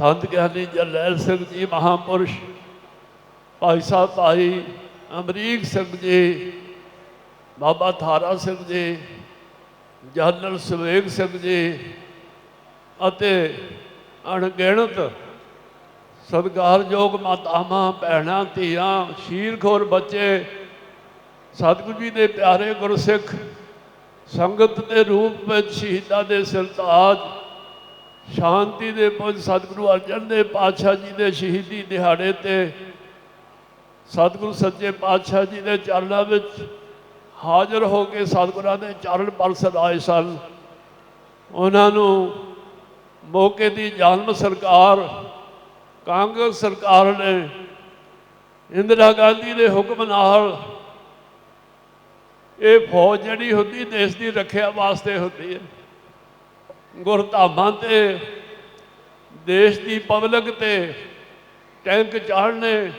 ਸੰਤ ਗਿਆਨੀ ਜਰਨੈਲ ਸਿੰਘ ਜੀ, ਮਹਾਪੁਰਸ਼ ਭਾਈ ਸਾਹਿਬ, ਭਾਈ ਅਮਰੀਕ ਸਿੰਘ ਜੀ, ਬਾਬਾ ਥਾਰਾ ਸਿੰਘ ਜੀ, ਜਨਰਲ ਸੁਵੇਗ ਸਿੰਘ ਜੀ ਅਤੇ ਅਣਗਿਣਤ ਸਤਿਕਾਰਯੋਗ ਮਾਤਾਵਾਂ, ਭੈਣਾਂ, ਧੀਆਂ, ਸ਼ੀਰਖੋਰ ਬੱਚੇ, ਸਤਿਗੁਰੂ ਜੀ ਦੇ ਪਿਆਰੇ ਗੁਰਸਿੱਖ, ਸੰਗਤ ਦੇ ਰੂਪ ਵਿੱਚ ਸ਼ਹੀਦਾਂ ਦੇ ਸਰਤਾਜ ਸ਼ਾਂਤੀ ਦੇ ਪੁੰਜ ਸਤਿਗੁਰੂ ਅਰਜਨ ਦੇਵ ਪਾਤਸ਼ਾਹ ਜੀ ਦੇ ਸ਼ਹੀਦੀ ਦਿਹਾੜੇ ਤੇ ਸਤਿਗੁਰੂ ਸੱਚੇ ਪਾਤਸ਼ਾਹ ਜੀ ਦੇ ਚਰਨਾਂ ਵਿੱਚ ਹਾਜ਼ਰ ਹੋ ਕੇ ਸਤਿਗੁਰਾਂ ਦੇ ਚਰਨ ਪਰਸਦ ਆਏ ਸਨ। ਉਹਨਾਂ ਨੂੰ ਮੌਕੇ ਦੀ ਜ਼ਾਲਮ ਸਰਕਾਰ, ਕਾਂਗਰਸ ਸਰਕਾਰ ਨੇ ਇੰਦਰਾ ਗਾਂਧੀ ਦੇ ਹੁਕਮ ਨਾਲ ਇਹ ਫੌਜ ਜਿਹੜੀ ਹੁੰਦੀ, ਦੇਸ਼ ਦੀ ਰੱਖਿਆ ਵਾਸਤੇ ਹੁੰਦੀ ਹੈ। ਗੁਰਧਾਮਾਂ ਤੇ, ਦੇਸ਼ ਦੀ ਪਬਲਿਕ ਤੇ ਟੈਂਕ ਚਾੜਨੇ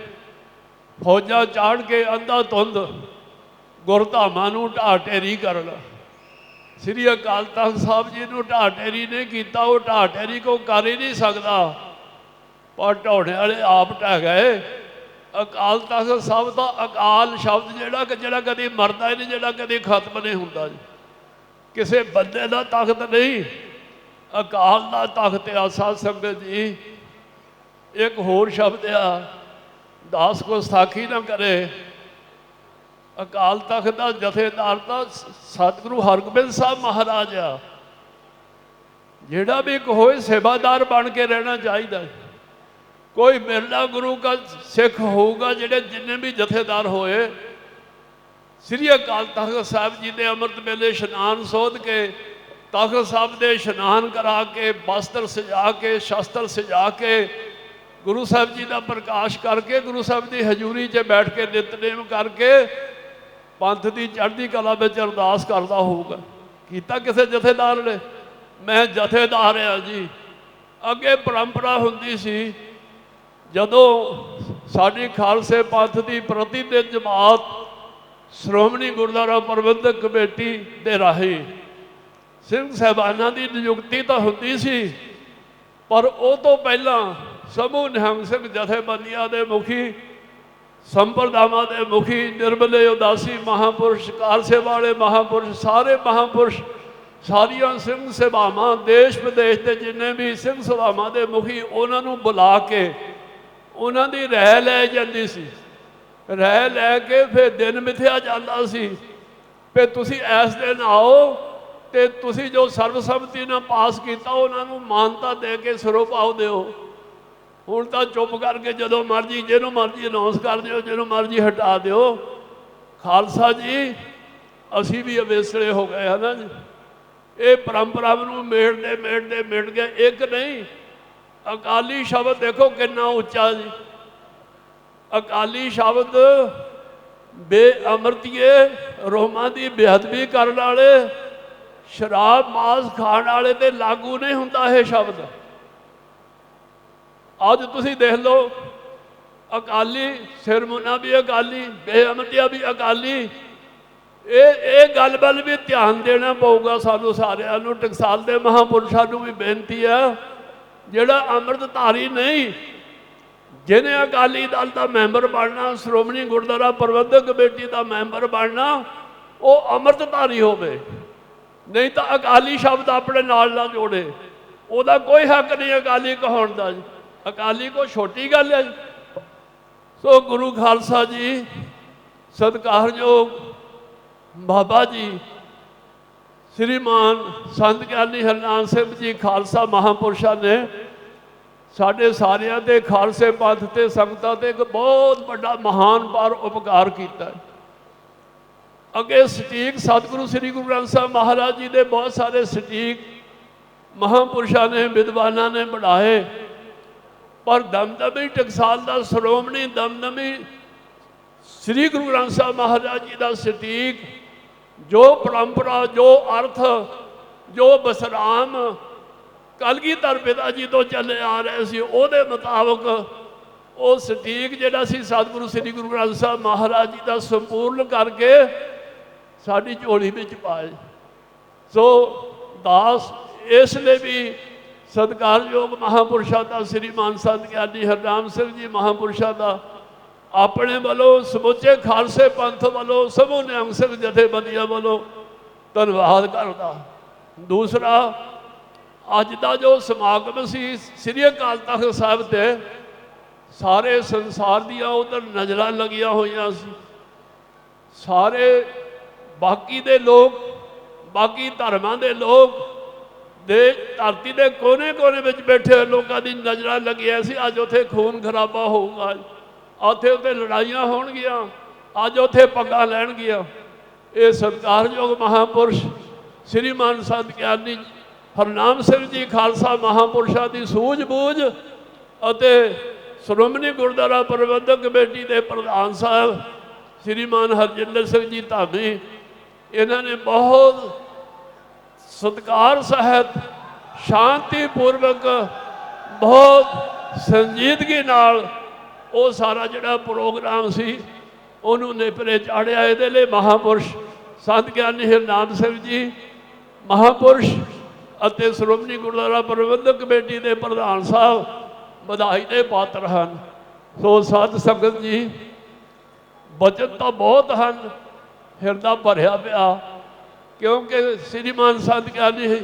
ਫੌਜਾਂ ਚਾੜ ਕੇ ਅੰਧਾ ਧੁੰਦ ਗੁਰਧਾਮਾਂ ਨੂੰ ਢਾਹ ਢੇਰੀ ਕਰਨਾ। ਸ੍ਰੀ ਅਕਾਲ ਤਖਤ ਸਾਹਿਬ ਜੀ ਨੂੰ ਢਾਹ ਢੇਰੀ ਨੇ ਕੀਤਾ, ਉਹ ਢਾਹ ਢੇਰੀ ਕੋ ਕਰ ਹੀ ਨਹੀਂ ਸਕਦਾ। ਪਰ ਢਾਉਣੇ ਵਾਲੇ ਆਪ ਢਹਿ ਗਏ। ਅਕਾਲ ਤਖਤ ਸਾਹਿਬ ਦਾ ਅਕਾਲ ਸ਼ਬਦ ਜਿਹੜਾ ਕਿ ਜਿਹੜਾ ਕਦੀ ਮਰਦਾ ਹੀ ਨਹੀਂ, ਜਿਹੜਾ ਕਦੀ ਖਤਮ ਨਹੀਂ ਹੁੰਦਾ ਜੀ। ਕਿਸੇ ਬੰਦੇ ਦਾ ਤਖਤ ਨਹੀਂ। ਅਕਾਲ ਦਾ ਤਖਤ ਆਸਾ ਸੰਗਤ ਜੀ। ਇੱਕ ਹੋਰ ਸ਼ਬਦ ਆ, ਦਾਸ ਕੋ ਸਾਖੀ ਨਾ ਕਰੇ। ਅਕਾਲ ਤਖਤ ਦਾ ਜਥੇਦਾਰ ਤਾਂ ਸਤਿਗੁਰੂ ਹਰਗੋਬਿੰਦ ਸਾਹਿਬ ਮਹਾਰਾਜ ਆ। ਜਿਹੜਾ ਵੀ ਇੱਕ ਹੋਏ ਸੇਵਾਦਾਰ ਬਣ ਕੇ ਰਹਿਣਾ ਚਾਹੀਦਾ। ਕੋਈ ਮਿਰਲਾ ਗੁਰੂ ਦਾ ਸਿੱਖ ਹੋਊਗਾ, ਜਿਹੜੇ ਜਿੰਨੇ ਵੀ ਜਥੇਦਾਰ ਹੋਏ। ਸ੍ਰੀ ਅਕਾਲ ਤਖਤ ਸਾਹਿਬ ਜੀ ਦੇ ਅੰਮ੍ਰਿਤ ਵੇਲੇ ਇਸ਼ਨਾਨ ਸੋਧ ਕੇ ਤਖਤ ਸਾਹਿਬ ਦੇ ਇਸ਼ਨਾਨ ਕਰਾ ਕੇ, ਬਸਤਰ ਸਜਾ ਕੇ, ਸ਼ਸਤਰ ਸਜਾ ਕੇ, ਗੁਰੂ ਸਾਹਿਬ ਜੀ ਦਾ ਪ੍ਰਕਾਸ਼ ਕਰਕੇ, ਗੁਰੂ ਸਾਹਿਬ ਦੀ ਹਜ਼ੂਰੀ 'ਚ ਬੈਠ ਕੇ ਨਿਤਨੇਮ ਕਰਕੇ ਪੰਥ ਦੀ ਚੜ੍ਹਦੀ ਕਲਾ ਵਿੱਚ ਅਰਦਾਸ ਕਰਦਾ ਹੋਊਗਾ। ਕੀਤਾ ਕਿਸੇ ਜਥੇਦਾਰ ਨੇ? ਮੈਂ ਜਥੇਦਾਰ ਆ ਜੀ। ਅੱਗੇ ਪਰੰਪਰਾ ਹੁੰਦੀ ਸੀ, ਜਦੋਂ ਸਾਡੀ ਖਾਲਸੇ ਪੰਥ ਦੀ ਪ੍ਰਤੀਨਿਧ ਜਮਾਤ ਸ਼੍ਰੋਮਣੀ ਗੁਰਦੁਆਰਾ ਪ੍ਰਬੰਧਕ ਕਮੇਟੀ ਦੇ ਰਾਹੀਂ ਸਿੰਘ ਸਹਿਬਾਨਾਂ ਦੀ ਨਿਯੁਕਤੀ ਤਾਂ ਹੁੰਦੀ ਸੀ, ਪਰ ਉਹ ਤੋਂ ਪਹਿਲਾਂ ਸਮੂਹ ਨਿਹੰਗ ਸਿੰਘ ਜਥੇਬੰਦੀਆਂ ਦੇ ਮੁਖੀ, ਸੰਪਰਦਾਵਾਂ ਦੇ ਮੁਖੀ, ਨਿਰਮਲੇ ਉਦਾਸੀ ਮਹਾਪੁਰਸ਼, ਕਾਰ ਵਾਲੇ ਮਹਾਪੁਰਸ਼, ਸਾਰੇ ਮਹਾਪੁਰਸ਼, ਸਾਰੀਆਂ ਸਿੰਘ ਸਭਾਵਾਂ ਦੇਸ਼ ਵਿਦੇਸ਼ ਦੇ ਜਿੰਨੇ ਵੀ ਸਿੰਘ ਸਭਾਵਾਂ ਦੇ ਮੁਖੀ, ਉਹਨਾਂ ਨੂੰ ਬੁਲਾ ਕੇ ਉਹਨਾਂ ਦੀ ਰਹਿ ਲੈ ਜਾਂਦੀ ਸੀ। ਰਹਿ ਲੈ ਕੇ ਫਿਰ ਦਿਨ ਮਿਥਿਆ ਜਾਂਦਾ ਸੀ। ਫਿਰ ਤੁਸੀਂ ਇਸ ਦਿਨ ਆਓ ਤੇ ਤੁਸੀਂ ਜੋ ਸਰਬਸੰਮਤੀ ਨਾਲ ਪਾਸ ਕੀਤਾ, ਉਹਨਾਂ ਨੂੰ ਮਾਨਤਾ ਦੇ ਕੇ ਸਰੋਪਾਉ ਦਿਓ। ਹੁਣ ਤਾਂ ਚੁੱਪ ਕਰਕੇ ਜਦੋਂ ਮਰਜ਼ੀ, ਜਿਹਨੂੰ ਮਰਜ਼ੀ ਅਨਾਉਂਸ ਕਰ ਦਿਓ, ਜਿਹਨੂੰ ਮਰਜ਼ੀ ਹਟਾ ਦਿਓ। ਖਾਲਸਾ ਜੀ, ਅਸੀਂ ਵੀ ਅਵੇਸਲੇ ਹੋ ਗਏ, ਹਨਾ ਜੀ? ਇਹ ਪਰੰਪਰਾ ਨੂੰ ਮੇੜਦੇ ਮੇੜਦੇ ਮਿਟ ਗਏ ਇੱਕ ਨਹੀਂ, ਅਕਾਲੀ ਸ਼ਬਦ ਦੇਖੋ ਕਿੰਨਾ ਉੱਚਾ ਜੀ। ਅਕਾਲੀ ਸ਼ਬਦ ਬੇਅਮਰਤੀਏ, ਰੋਮਾਂ ਦੀ ਬੇਅਦਬੀ ਕਰਨ ਵਾਲੇ ਸ਼ਰਾਬ ਮਾਸ ਖਾਣ ਵਾਲੇ ਤੇ ਲਾਗੂ ਨਹੀਂ ਹੁੰਦਾ ਇਹ ਸ਼ਬਦ। ਅੱਜ ਤੁਸੀਂ ਦੇਖ ਲਓ, ਅਕਾਲੀ ਸਿਰਮੁਨਾ ਵੀ ਅਕਾਲੀ, ਬੇਅਮਤੀਆ ਵੀ ਅਕਾਲੀ। ਇਹ ਇਹ ਗੱਲ ਵੱਲ ਵੀ ਧਿਆਨ ਦੇਣਾ ਪਊਗਾ ਸਾਨੂੰ ਸਾਰਿਆਂ ਨੂੰ, ਟਕਸਾਲ ਦੇ ਮਹਾਪੁਰਸ਼ਾਂ ਨੂੰ ਵੀ ਬੇਨਤੀ ਹੈ ਜਿਹੜਾ ਅੰਮ੍ਰਿਤਧਾਰੀ ਨਹੀਂ, ਜਿਹਨੇ ਅਕਾਲੀ ਦਲ ਦਾ ਮੈਂਬਰ ਬਣਨਾ, ਸ਼੍ਰੋਮਣੀ ਗੁਰਦੁਆਰਾ ਪ੍ਰਬੰਧਕ ਕਮੇਟੀ ਦਾ ਮੈਂਬਰ ਬਣਨਾ, ਉਹ ਅੰਮ੍ਰਿਤਧਾਰੀ ਹੋਵੇ। ਨਹੀਂ ਤਾਂ ਅਕਾਲੀ ਸ਼ਬਦ ਆਪਣੇ ਨਾਲ ਨਾ ਜੋੜੇ। ਉਹਦਾ ਕੋਈ ਹੱਕ ਨਹੀਂ ਅਕਾਲੀ ਕਹਾਉਣ ਦਾ ਜੀ। ਅਕਾਲੀ ਕੋ ਛੋਟੀ ਗੱਲ ਹੈ ਸੋ ਗੁਰੂ ਖਾਲਸਾ ਜੀ, ਸਤਿਕਾਰਯੋਗ ਬਾਬਾ ਜੀ, ਸ੍ਰੀਮਾਨ ਸੰਤ ਗਿਆਨੀ ਹਰਨਾਮ ਸਿੰਘ ਜੀ, ਖਾਲਸਾ ਮਹਾਪੁਰਸ਼ਾਂ ਨੇ ਸਾਡੇ ਸਾਰਿਆਂ ਦੇ ਖਾਲਸੇ ਪੰਥ ਤੇ ਸੰਗਤਾਂ ਤੇ ਇੱਕ ਬਹੁਤ ਵੱਡਾ ਮਹਾਨ ਪਰ ਉਪਕਾਰ ਕੀਤਾ। ਹੈ ਅੱਗੇ ਸਟੀਕ ਸਤਿਗੁਰੂ ਸ੍ਰੀ ਗੁਰੂ ਗ੍ਰੰਥ ਸਾਹਿਬ ਮਹਾਰਾਜ ਜੀ ਦੇ ਬਹੁਤ ਸਾਰੇ ਸਟੀਕ ਮਹਾਪੁਰਸ਼ਾਂ ਨੇ, ਵਿਦਵਾਨਾਂ ਨੇ ਬਣਾਏ। ਪਰ ਦਮਦਮੀ ਟਕਸਾਲ ਦਾ ਸ਼੍ਰੋਮਣੀ ਦਮਦਮੀ ਸ੍ਰੀ ਗੁਰੂ ਗ੍ਰੰਥ ਸਾਹਿਬ ਮਹਾਰਾਜ ਜੀ ਦਾ ਸਟੀਕ, ਜੋ ਪਰੰਪਰਾ, ਜੋ ਅਰਥ, ਜੋ ਬਸਰਾਮ ਕਲਗੀਧਰ ਪਿਤਾ ਜੀ ਤੋਂ ਚੱਲੇ ਆ ਰਹੇ ਸੀ, ਉਹਦੇ ਮੁਤਾਬਕ ਉਹ ਸਟੀਕ ਜਿਹੜਾ ਸੀ ਸਤਿਗੁਰੂ ਸ੍ਰੀ ਗੁਰੂ ਗ੍ਰੰਥ ਸਾਹਿਬ ਮਹਾਰਾਜ ਜੀ ਦਾ ਸੰਪੂਰਨ ਕਰਕੇ ਸਾਡੀ ਝੋਲੀ ਵਿੱਚ ਪਾਏ। ਸੋ ਦਾਸ, ਇਸ ਲਈ ਵੀ ਸਤਿਕਾਰਯੋਗ ਮਹਾਪੁਰਸ਼ਾਂ ਦਾ ਸ੍ਰੀ ਮਾਨ ਸੰਤ ਗਿਆਨੀ ਹਰਨਾਮ ਸਿੰਘ ਜੀ ਮਹਾਪੁਰਸ਼ਾਂ ਦਾ ਆਪਣੇ ਵੱਲੋਂ, ਸਮੁੱਚੇ ਖਾਲਸੇ ਪੰਥ ਵੱਲੋਂ, ਸਮੂਹ ਨਿਹੰਗ ਸਿੰਘ ਜਥੇਬੰਦੀਆਂ ਵੱਲੋਂ ਧੰਨਵਾਦ ਕਰਦਾ। ਦੂਸਰਾ, ਅੱਜ ਦਾ ਜੋ ਸਮਾਗਮ ਸੀ, ਸ੍ਰੀ ਅਕਾਲ ਤਖਤ ਸਾਹਿਬ ਤੇ ਸਾਰੇ ਸੰਸਾਰ ਦੀਆਂ ਉਧਰ ਨਜ਼ਰਾਂ ਲੱਗੀਆਂ ਹੋਈਆਂ ਸੀ। ਸਾਰੇ ਬਾਕੀ ਦੇ ਲੋਕ, ਬਾਕੀ ਧਰਮਾਂ ਦੇ ਲੋਕ, ਦੇ ਧਰਤੀ ਦੇ ਕੋਨੇ-ਕੋਨੇ ਵਿੱਚ ਬੈਠੇ ਹੋਏ ਲੋਕਾਂ ਦੀ ਨਜ਼ਰਾਂ ਲੱਗੀਆਂ ਸੀ। ਅੱਜ ਉੱਥੇ ਖੂਨ ਖਰਾਬਾ ਹੋਊਗਾ। ਉੱਥੇ ਉੱਥੇ ਲੜਾਈਆਂ ਹੋਣਗੀਆਂ। ਅੱਜ ਉੱਥੇ ਪੱਗਾਂ ਲੈਣਗੀਆਂ। ਇਹ ਸਤਿਕਾਰਯੋਗ ਮਹਾਪੁਰਸ਼ ਸ਼੍ਰੀਮਾਨ ਸੰਤ ਗਿਆਨੀ ਹਰਨਾਮ ਸਿੰਘ ਜੀ ਖਾਲਸਾ ਮਹਾਪੁਰਸ਼ਾਂ ਦੀ ਸੂਝ-ਬੂਝ ਅਤੇ ਸ਼੍ਰੋਮਣੀ ਗੁਰਦੁਆਰਾ ਪ੍ਰਬੰਧਕ ਕਮੇਟੀ ਦੇ ਪ੍ਰਧਾਨ ਸਾਹਿਬ ਸ੍ਰੀਮਾਨ ਹਰਜਿੰਦਰ ਸਿੰਘ ਜੀ ਧਾਮੀ ਇਹਨਾਂ ਨੇ ਬਹੁਤ ਸਤਿਕਾਰ, ਸਹਿਤ ਸ਼ਾਂਤੀ ਪੂਰਵਕ ਬਹੁਤ ਸੰਜੀਦਗੀ ਨਾਲ ਉਹ ਸਾਰਾ ਜਿਹੜਾ ਪ੍ਰੋਗਰਾਮ ਸੀ, ਉਹਨੂੰ ਨੇਪਰੇ ਚਾੜਿਆ। ਇਹਦੇ ਲਈ ਮਹਾਪੁਰਸ਼ ਸੰਤ ਗਿਆਨੀ ਹਰਨਾਮ ਸਿੰਘ ਜੀ, ਮਹਾਪੁਰਸ਼ ਅਤੇ ਸ਼੍ਰੋਮਣੀ ਗੁਰਦੁਆਰਾ ਪ੍ਰਬੰਧਕ ਕਮੇਟੀ ਦੇ ਪ੍ਰਧਾਨ ਸਾਹਿਬ ਵਧਾਈ ਦੇ ਪਾਤਰ ਹਨ। ਸੋ ਸਾਧ ਸੰਗਤ ਜੀ ਬਚਨ ਤਾਂ ਬਹੁਤ ਹਨ। ਹਿਰਦਾ ਭਰਿਆ ਪਿਆ। ਕਿਉਂਕਿ ਸ੍ਰੀਮਾਨ ਸੰਤ ਗਿਆਨੀ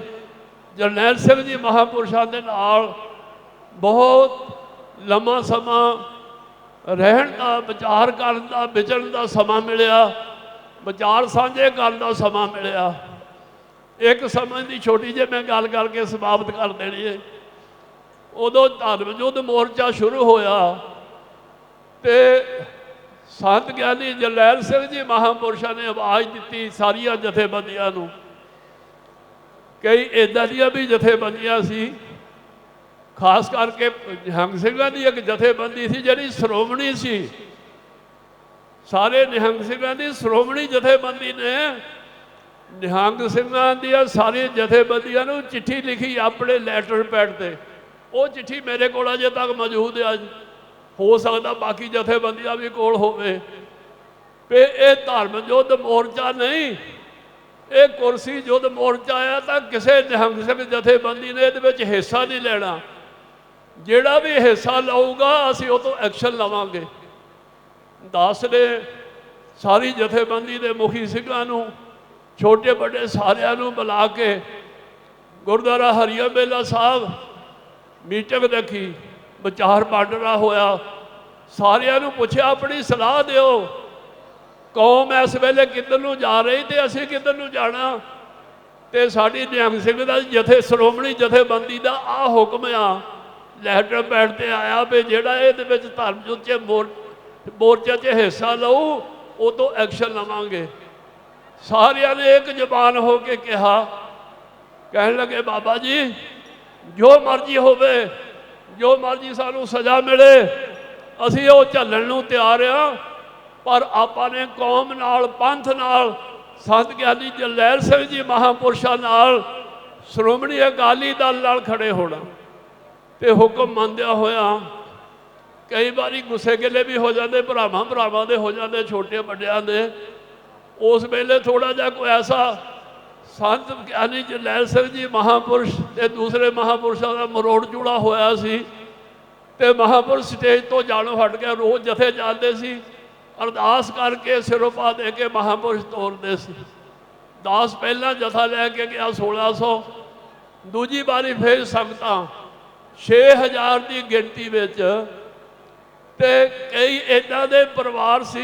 ਜਰਨੈਲ ਸਿੰਘ ਜੀ ਮਹਾਪੁਰਸ਼ਾਂ ਦੇ ਨਾਲ ਬਹੁਤ ਲੰਮਾ ਸਮਾਂ ਰਹਿਣ ਦਾ, ਵਿਚਾਰ ਕਰਨ ਦਾ, ਵਿਚਰਨ ਦਾ ਸਮਾਂ ਮਿਲਿਆ, ਵਿਚਾਰ ਸਾਂਝੇ ਕਰਨ ਦਾ ਸਮਾਂ ਮਿਲਿਆ। ਇੱਕ ਸਮੇਂ ਦੀ ਛੋਟੀ ਜਿਹੀ ਮੈਂ ਗੱਲ ਕਰਕੇ ਸਮਾਪਤ ਕਰ ਦੇਣੀ ਹੈ। ਉਦੋਂ ਧਰਮ ਯੁੱਧ ਮੋਰਚਾ ਸ਼ੁਰੂ ਹੋਇਆ ਤੇ ਸੰਤ ਗਿਆਨੀ ਜਰਨੈਲ ਸਿੰਘ ਜੀ ਮਹਾਪੁਰਸ਼ਾਂ ਨੇ ਆਵਾਜ਼ ਦਿੱਤੀ ਸਾਰੀਆਂ ਜਥੇਬੰਦੀਆਂ ਨੂੰ ਕਈ ਇਦਾਂ ਦੀਆਂ ਵੀ ਜਥੇਬੰਦੀਆਂ ਸੀ। ਖਾਸ ਕਰਕੇ ਨਿਹੰਗ ਸਿੰਘਾਂ ਦੀ ਇੱਕ ਜਥੇਬੰਦੀ ਸੀ ਜਿਹੜੀ ਸ਼੍ਰੋਮਣੀ ਸੀ। ਸਾਰੇ ਨਿਹੰਗ ਸਿੰਘਾਂ ਦੀ ਸ਼੍ਰੋਮਣੀ ਜਥੇਬੰਦੀ ਨੇ ਨਿਹੰਗ ਸਿੰਘਾਂ ਦੀਆਂ ਸਾਰੀਆਂ ਜਥੇਬੰਦੀਆਂ ਨੂੰ ਚਿੱਠੀ ਲਿਖੀ ਆਪਣੇ ਲੈਟਰ ਪੈਡ ਤੇ। ਉਹ ਚਿੱਠੀ ਮੇਰੇ ਕੋਲ ਅਜੇ ਤੱਕ ਮੌਜੂਦ ਹੈ ਅੱਜ। ਹੋ ਸਕਦਾ ਬਾਕੀ ਜਥੇਬੰਦੀਆਂ ਵੀ ਕੋਲ ਹੋਵੇ। ਵੀ ਇਹ ਧਰਮ ਯੁੱਧ ਮੋਰਚਾ ਨਹੀਂ। ਇਹ ਕੁਰਸੀ ਯੁੱਧ ਮੋਰਚਾ ਆ ਤਾਂ ਕਿਸੇ ਨਿਹੰਗ ਸਿੰਘ ਜਥੇਬੰਦੀ ਨੇ ਇਹਦੇ ਵਿੱਚ ਹਿੱਸਾ ਨਹੀਂ ਲੈਣਾ। ਜਿਹੜਾ ਵੀ ਹਿੱਸਾ ਲਊਗਾ, ਅਸੀਂ ਉਹ ਤੋਂ ਐਕਸ਼ਨ ਲਵਾਂਗੇ। ਦਾਸ ਨੇ ਸਾਰੀ ਜਥੇਬੰਦੀ ਦੇ ਮੁਖੀ ਸਿੰਘਾਂ ਨੂੰ, ਛੋਟੇ ਵੱਡੇ ਸਾਰਿਆਂ ਨੂੰ ਬੁਲਾ ਕੇ ਗੁਰਦੁਆਰਾ ਹਰੀਆ ਮੇਲਾ ਸਾਹਿਬ ਮੀਟਿੰਗ ਰੱਖੀ ਵਿਚਾਰ ਵੰਡਣਾ ਹੋਇਆ। ਸਾਰਿਆਂ ਨੂੰ ਪੁੱਛਿਆ, ਆਪਣੀ ਸਲਾਹ ਦਿਓ। ਕੌਮ ਇਸ ਵੇਲੇ ਕਿੱਧਰ ਨੂੰ ਜਾ ਰਹੀ ਤੇ ਅਸੀਂ ਕਿੱਧਰ ਨੂੰ ਜਾਣਾ? ਤੇ ਸਾਡੀ ਨਿਹੰਗ ਸਿੰਘ ਦਾ ਜਥੇ, ਸ਼੍ਰੋਮਣੀ ਜਥੇਬੰਦੀ ਦਾ ਆ ਹੁਕਮ ਆ। ਲੈਟਰ ਪੈਡ ਤੇ ਆਇਆ ਵੀ ਜਿਹੜਾ ਇਹਦੇ ਵਿੱਚ ਧਰਮ ਯੁੱਧ ਚ ਮੋਰ, ਮੋਰਚੇ 'ਚ ਹਿੱਸਾ ਲਊ ਉਹ ਤੋਂ ਐਕਸ਼ਨ ਲਵਾਂਗੇ। ਸਾਰਿਆਂ ਨੇ ਇੱਕ ਜ਼ਬਾਨ ਹੋ ਕੇ ਕਿਹਾ। ਕਹਿਣ ਲੱਗੇ, ਬਾਬਾ ਜੀ, ਜੋ ਮਰਜ਼ੀ ਹੋਵੇ ਜੋ ਮਰਜ਼ੀ ਸਾਨੂੰ ਸਜ਼ਾ ਮਿਲੇ, ਅਸੀਂ ਉਹ ਝੱਲਣ ਨੂੰ ਤਿਆਰ ਆ। ਪਰ ਆਪਾਂ ਨੇ ਕੌਮ ਨਾਲ, ਪੰਥ ਨਾਲ, ਸੰਤ ਗਿਆਨੀ ਜਲੈਲ ਸਿੰਘ ਜੀ ਮਹਾਪੁਰਸ਼ਾਂ ਨਾਲ ਸ਼੍ਰੋਮਣੀ ਅਕਾਲੀ ਦਲ ਨਾਲ ਖੜੇ ਹੋਣਾ। ਤੇ ਹੁਕਮ ਮੰਨਦਿਆਂ ਹੋਇਆ ਕਈ ਵਾਰੀ ਗੁੱਸੇ ਗਿਲੇ ਵੀ ਹੋ ਜਾਂਦੇ, ਭਰਾਵਾਂ ਭਰਾਵਾਂ ਦੇ ਹੋ ਜਾਂਦੇ, ਛੋਟੇ ਵੱਡਿਆਂ ਦੇ। ਉਸ ਵੇਲੇ ਥੋੜਾ ਜਿਹਾ ਕੋਈ ਐਸਾ ਸੰਤ ਗਿਆਨੀ ਜਰਨੈਲ ਸਿੰਘ ਜੀ ਮਹਾਪੁਰਸ਼ ਤੇ ਦੂਸਰੇ ਮਹਾਪੁਰਸ਼ਾਂ ਦਾ ਮਰੋੜ ਜੁੜਾ ਹੋਇਆ ਸੀ ਤੇ ਮਹਾਪੁਰਸ਼ ਸਟੇਜ ਤੋਂ ਜਾਣੋ ਹਟ ਕੇ ਰੋਜ਼ ਜਥੇ ਜਾਂਦੇ ਸੀ। ਅਰਦਾਸ ਕਰਕੇ ਸਿਰੋਪਾ ਦੇ ਕੇ ਮਹਾਪੁਰਸ਼ ਤੋਰਦੇ ਸੀ। ਦਾਸ ਪਹਿਲਾਂ ਜਥਾ ਲੈ ਕੇ ਗਿਆ 1600 ਦੂਜੀ ਵਾਰੀ ਫੇਰ ਸੰਗਤਾਂ 6000 ਦੀ ਗਿਣਤੀ ਵਿੱਚ ਤੇ ਕਈ ਇਦਾਂ ਦੇ ਪਰਿਵਾਰ ਸੀ